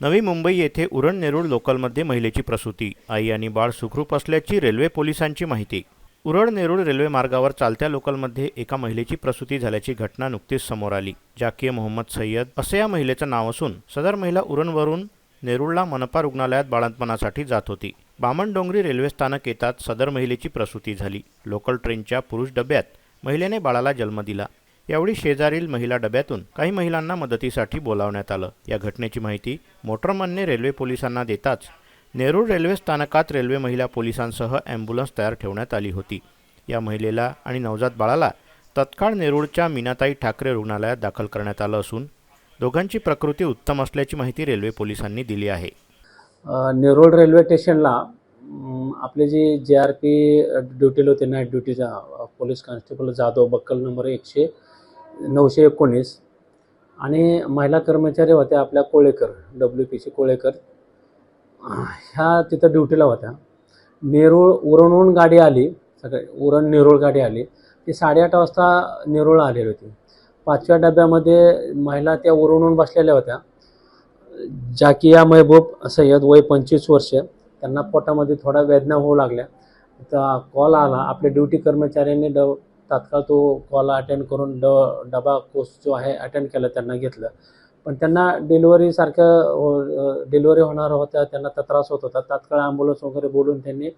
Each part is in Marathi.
नवी मुंबई येथे उरण नेरूळ लोकलमध्ये महिलेची प्रसूती. आई आणि बाळ सुखरूप असल्याची रेल्वे पोलिसांची माहिती. उरण नेरूळ रेल्वे मार्गावर चालत्या लोकलमध्ये एका महिलेची प्रसूती झाल्याची घटना नुकतीच समोर आली. जाकीय मोहम्मद सय्यद असे या महिलेचं नाव असून सदर महिला उरणवरून नेरूळला मनपा रुग्णालयात बाळंतपणासाठी जात होती. बामणडोंगरी रेल्वे स्थानक येतात सदर महिलेची प्रसूती झाली. लोकल ट्रेनच्या पुरुष डब्यात महिलेने बाळाला जन्म दिला. यावेळी शेजारील महिला डब्यातून काही महिलांना मदतीसाठी बोलावण्यात आलं. या घटनेची माहिती मोटरमनने रेल्वे पोलिसांना देताच नेरूळ रेल्वे स्थानकात रेल्वे महिला पोलिसांसह ॲम्ब्युलन्स तयार ठेवण्यात आली होती. या महिलेला आणि नवजात बाळाला तत्काळ नेरूळच्या मीनाताई ठाकरे रुग्णालयात दाखल करण्यात आलं असून दोघांची प्रकृती उत्तम असल्याची माहिती रेल्वे पोलिसांनी दिली आहे. नेरूळ रेल्वे स्टेशनला आपले जे जे आर पी ड्युटीला होते नाईट ड्युटीचा पोलीस कॉन्स्टेबल जाधव बक्कल नंबर एकशे नऊशे एकोणीस. आणि महिला कर्मचारी होत्या आपल्या कोळेकर डब्ल्यू पीचे कोळेकर. ह्या तिथं ड्युटीला होत्या. नेरूळ उरणहून गाडी आली सकाळी उरण नेरूळ गाडी आली. ती साडेआठ वाजता नेरूळ आलेली होती. पाचव्या डब्यामध्ये महिला त्या उरणहून बसलेल्या होत्या. जाकिया महबूब सय्यद वय पंचवीस वर्ष. त्यांना पोटामध्ये थोडा वेदना होऊ लागल्या. तर कॉल आला. आपल्या ड्युटी कर्मचाऱ्यांनी ड तात्काळ तो कॉल अटेंड करून ड डबा कोर्स जो आहे अटेंड केला त्यांना घेतलं. पण त्यांना डिलिव्हरीसारखं डिलिव्हरी होणार होत्या त्यांना तर त्रास होत होता. तात्काळ ॲम्ब्युलन्स वगैरे बोलून त्यांनी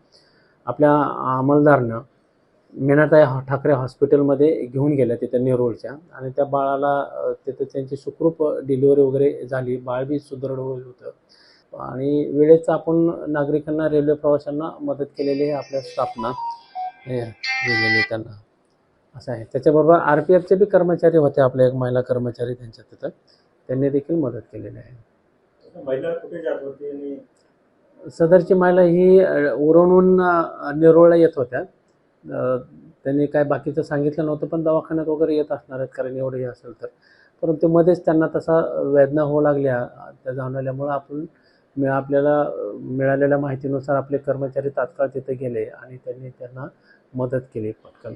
आपल्या अंमलदारनं मीनाताई ठाकरे हॉस्पिटलमध्ये घेऊन गेल्या तिथं नेरूळच्या आणि त्या बाळाला तिथं त्यांची सुखरूप डिलिव्हरी वगैरे झाली. बाळ बी सुदृढ होतं आणि वेळेच आपण नागरिकांना रेल्वे प्रवाशांना मदत केलेली आहे आपल्या स्टाफना हे दिलेली त्यांना. असं आहे. त्याच्याबरोबर आर पी एफचे बी कर्मचारी होते आपले एक महिला कर्मचारी त्यांच्या तिथं. त्यांनी देखील मदत केलेली आहे. महिला कुठे जात होती आणि सदरची महिला ही अ, नेरूळला येत होत्या. त्यांनी काय बाकीचं सांगितलं नव्हतं पण दवाखान्यात वगैरे येत असणार आहेत कारण एवढं हे असेल तर. परंतु मध्येच त्यांना तसा वेदना होऊ लागल्या. त्या जाणवल्यामुळं आपण मिळा आपल्याला मिळालेल्या माहितीनुसार आपले कर्मचारी तात्काळ तिथे गेले आणि त्यांनी त्यांना मदत केली पटकन.